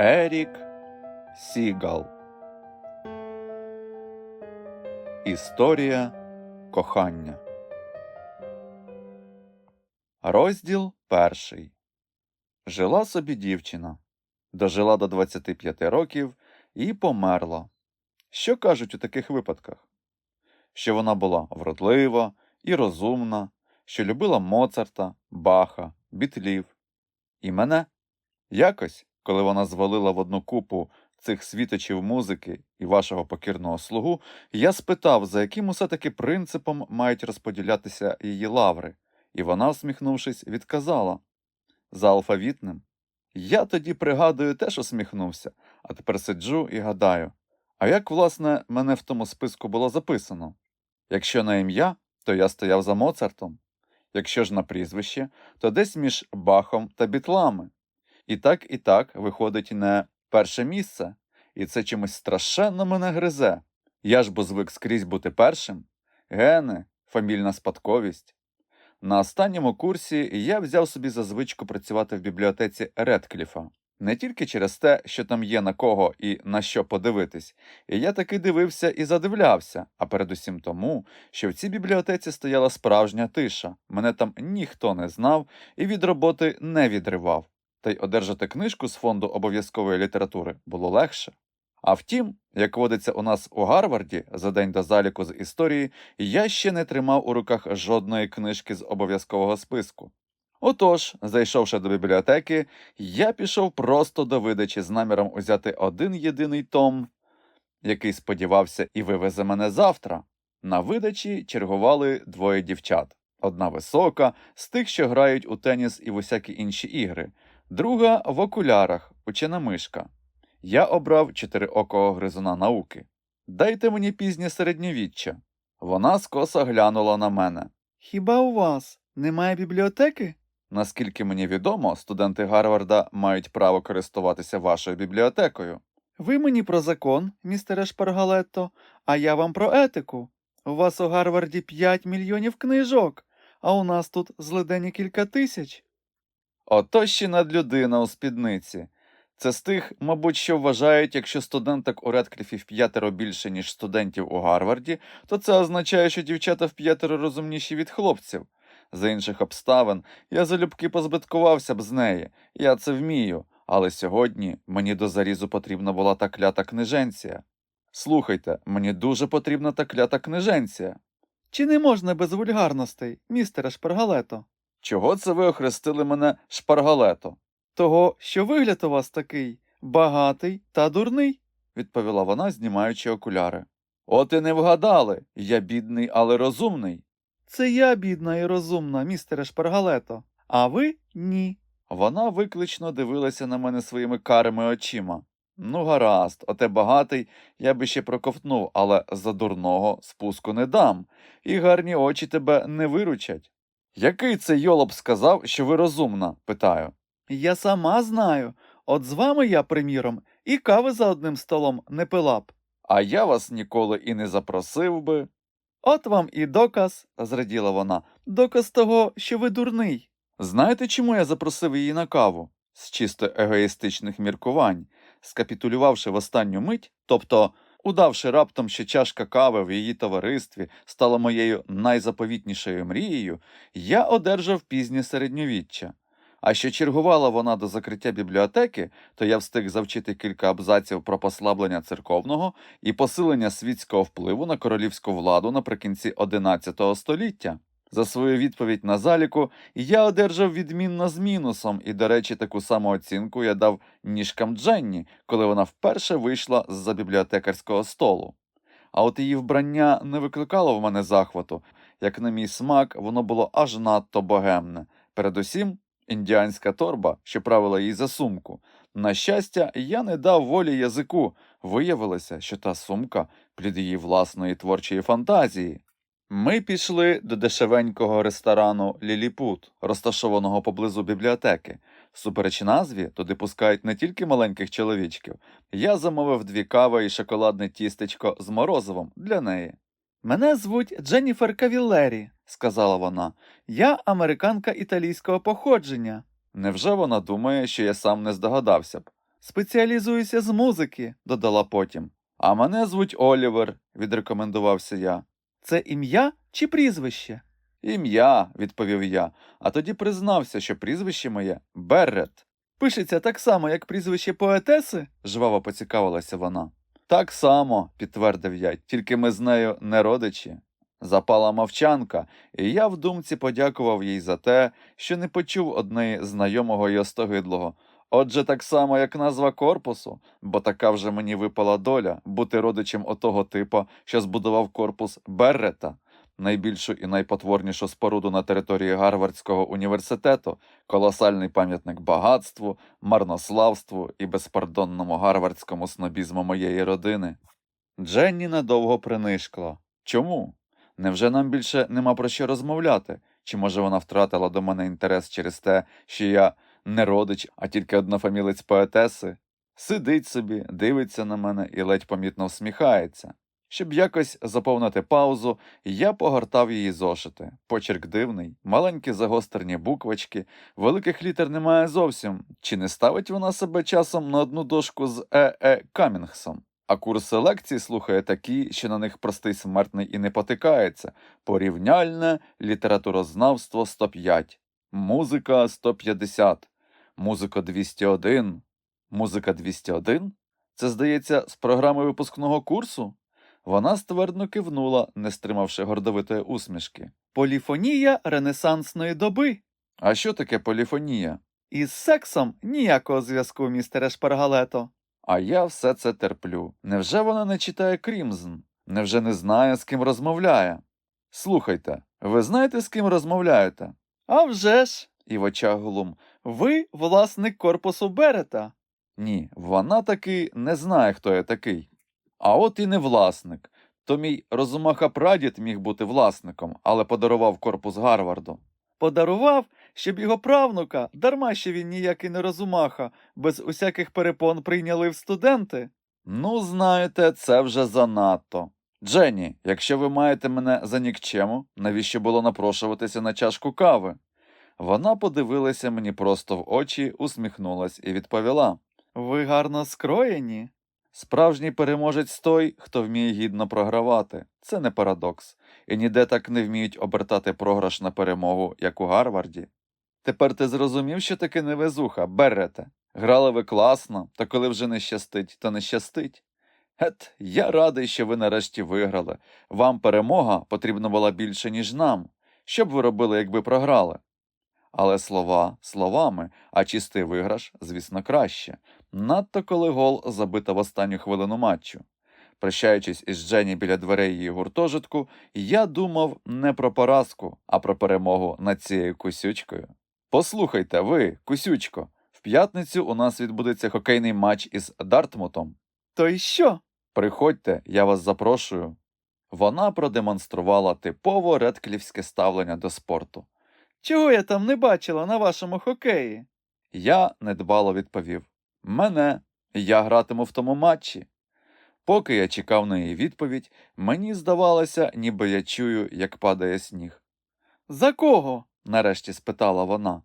Ерік Сігал Історія кохання. Розділ перший. Жила собі дівчина. Дожила до 25 років і померла. Що кажуть у таких випадках? Що вона була вродлива і розумна, що любила Моцарта, Баха, Бітлів. І мене. Якось, коли вона звалила в одну купу цих світочів музики і вашого покірного слугу, я спитав, за яким усе таки принципом мають розподілятися її лаври, і вона, усміхнувшись, відказала за алфавітним. Я тоді, пригадую, теж усміхнувся, а тепер сиджу і гадаю, а як, власне, мене в тому списку було записано? Якщо на ім'я, то я стояв за Моцартом, якщо ж на прізвище, то десь між Бахом та бітлами. І так, і так виходить не перше місце, і це чимось страшенно мене гризе. Я ж бо звик скрізь бути першим. Гени, фамільна спадковість. На останньому курсі я взяв собі за звичку працювати в бібліотеці Редкліфа. Не тільки через те, що там є на кого і на що подивитись, і я таки дивився і задивлявся, а передусім тому, що в цій бібліотеці стояла справжня тиша, мене там ніхто не знав і від роботи не відривав, та й одержати книжку з фонду обов'язкової літератури було легше. А втім, як водиться у нас у Гарварді за день до заліку з історії, я ще не тримав у руках жодної книжки з обов'язкового списку. Отож, зайшовши до бібліотеки, я пішов просто до видачі з наміром узяти один єдиний том, який сподівався і вивезе мене завтра. На видачі чергували двоє дівчат. Одна висока, з тих, що грають у теніс і в усякі інші ігри, друга в окулярах, учена мишка. Я обрав чотириокого гризуна науки. Дайте мені пізнє середньовіччя. Вона скоса глянула на мене. Хіба у вас немає бібліотеки? Наскільки мені відомо, студенти Гарварда мають право користуватися вашою бібліотекою. Ви мені про закон, містере Шпаргалетто, а я вам про етику. У вас у Гарварді 5 мільйонів книжок, а у нас тут злидені кілька тисяч. Ото ще надлюдина у спідниці. Це з тих, мабуть, що вважають, якщо студенток у Редкліфі в п'ятеро більше, ніж студентів у Гарварді, то це означає, що дівчата в п'ятеро розумніші від хлопців. За інших обставин я залюбки позбиткувався б з неї, я це вмію, але сьогодні мені до зарізу потрібна була та клята книженція. Слухайте, мені дуже потрібна та клята книженція. Чи не можна без вульгарностей, містере Шпаргалето? Чого це ви охрестили мене шпаргалето? Того, що вигляд у вас такий багатий та дурний. відповіла вона, знімаючи окуляри. От і не вгадали, я бідний, але розумний. Це я бідна і розумна, містере Шпаргалето, а ви ні. Вона виклично дивилася на мене своїми карими очима. Ну, гаразд, оте багатий я би ще проковтнув, але за дурного спуску не дам, і гарні очі тебе не виручать. Який це йолоб сказав, що ви розумна? питаю. Я сама знаю. От з вами я, приміром, і кави за одним столом не пила б. А я вас ніколи і не запросив би. От вам і доказ, зраділа вона, доказ того, що ви дурний. Знаєте, чому я запросив її на каву? З чисто егоїстичних міркувань, скапітулювавши в останню мить, тобто удавши раптом, що чашка кави в її товаристві стала моєю найзаповітнішою мрією, я одержав пізнє середньовіччя. А що чергувала вона до закриття бібліотеки, то я встиг завчити кілька абзаців про послаблення церковного і посилення світського впливу на королівську владу наприкінці XI століття. За свою відповідь на заліку я одержав відмінно з мінусом, і, до речі, таку саму оцінку я дав ніжкам Дженні, коли вона вперше вийшла з-за бібліотекарського столу. А от її вбрання не викликало в мене захвату, як на мій смак, воно було аж надто богемне. Передусім, індіанська торба, що правила їй за сумку. На щастя, я не дав волі язику. Виявилося, що та сумка плід її власної творчої фантазії. Ми пішли до дешевенького ресторану Ліліпут, розташованого поблизу бібліотеки. Супереч назві туди пускають не тільки маленьких чоловічків. Я замовив дві кави і шоколадне тістечко з морозивом для неї. Мене звуть Дженніфер Кавіллері, сказала вона. Я американка італійського походження. Невже вона думає, що я сам не здогадався б? Спеціалізуюся з музики, додала потім. А мене звуть Олівер, відрекомендувався я. Це ім'я чи прізвище? Ім'я, відповів я, а тоді признався, що прізвище моє Беррет. Пишеться так само, як прізвище поетеси? жваво поцікавилася вона. Так само, підтвердив я, тільки ми з нею не родичі. Запала мовчанка, і я в думці подякував їй за те, що не почув однеї знайомого й остогидлого. Отже, так само, як назва корпусу, бо така вже мені випала доля бути родичем отого типа, що збудував корпус Беррета, найбільшу і найпотворнішу споруду на території Гарвардського університету, колосальний пам'ятник багатству, марнославству і безпардонному гарвардському снобізму моєї родини. Дженні надовго принишкла. Чому? Невже нам більше нема про що розмовляти? Чи може вона втратила до мене інтерес через те, що я не родич, а тільки однофамілець поетеси? Сидить собі, дивиться на мене і ледь помітно всміхається. Щоб якось заповнити паузу, я погортав її зошити. Почерк дивний, маленькі загострені буквочки, великих літер немає зовсім. Чи не ставить вона себе часом на одну дошку з Е.Е. Камінгсом? А курси лекцій слухає такі, що на них простий смертний і не потикається. Порівняльне літературознавство 105, музика 150, музика 201. Музика 201? Це, здається, з програми випускного курсу? Вона ствердно кивнула, не стримавши гордовитої усмішки. Поліфонія ренесансної доби. А що таке поліфонія? Із сексом ніякого зв'язку, містере Шпаргалето. А я все це терплю. Невже вона не читає Крімзн? Невже не знає, з ким розмовляє? Слухайте, ви знаєте, з ким розмовляєте? А вже ж, І в очах глум. ви власник корпусу Берета. Ні, вона таки не знає, хто я такий. А от і не власник. То мій розумаха прадід міг бути власником, але подарував корпус Гарварду. Подарував, щоб його правнука, дарма що він ніякий не розумаха, без усяких перепон прийняли в студенти. Ну, знаєте, це вже занадто. Дженні, якщо ви маєте мене за нікчему, навіщо було напрошуватися на чашку кави? Вона подивилася мені просто в очі, усміхнулась і відповіла: Ви гарно скроєні. Справжній переможець той, хто вміє гідно програвати. Це не парадокс. І ніде так не вміють обертати програш на перемогу, як у Гарварді. Тепер ти зрозумів, що таке невезуха, берете. Грали ви класно, та коли вже не щастить, то не щастить. Гет, я радий, що ви нарешті виграли. Вам перемога потрібна була більше, ніж нам. Що б ви робили, якби програли? Але слова словами, а чистий виграш, звісно, краще. Надто коли гол забито в останню хвилину матчу. Прощаючись із Дженні біля дверей її гуртожитку, я думав не про поразку, а про перемогу над цією кусючкою. Послухайте, ви, кусючко, в п'ятницю у нас відбудеться хокейний матч із Дартмутом. То й що? Приходьте, я вас запрошую. Вона продемонструвала типово редклівське ставлення до спорту. Чого я там не бачила на вашому хокеї? Я недбало відповів Мене, я гратиму в тому матчі. Поки я чекав на її відповідь, мені здавалося, ніби я чую, як падає сніг. За кого? Нарешті спитала вона.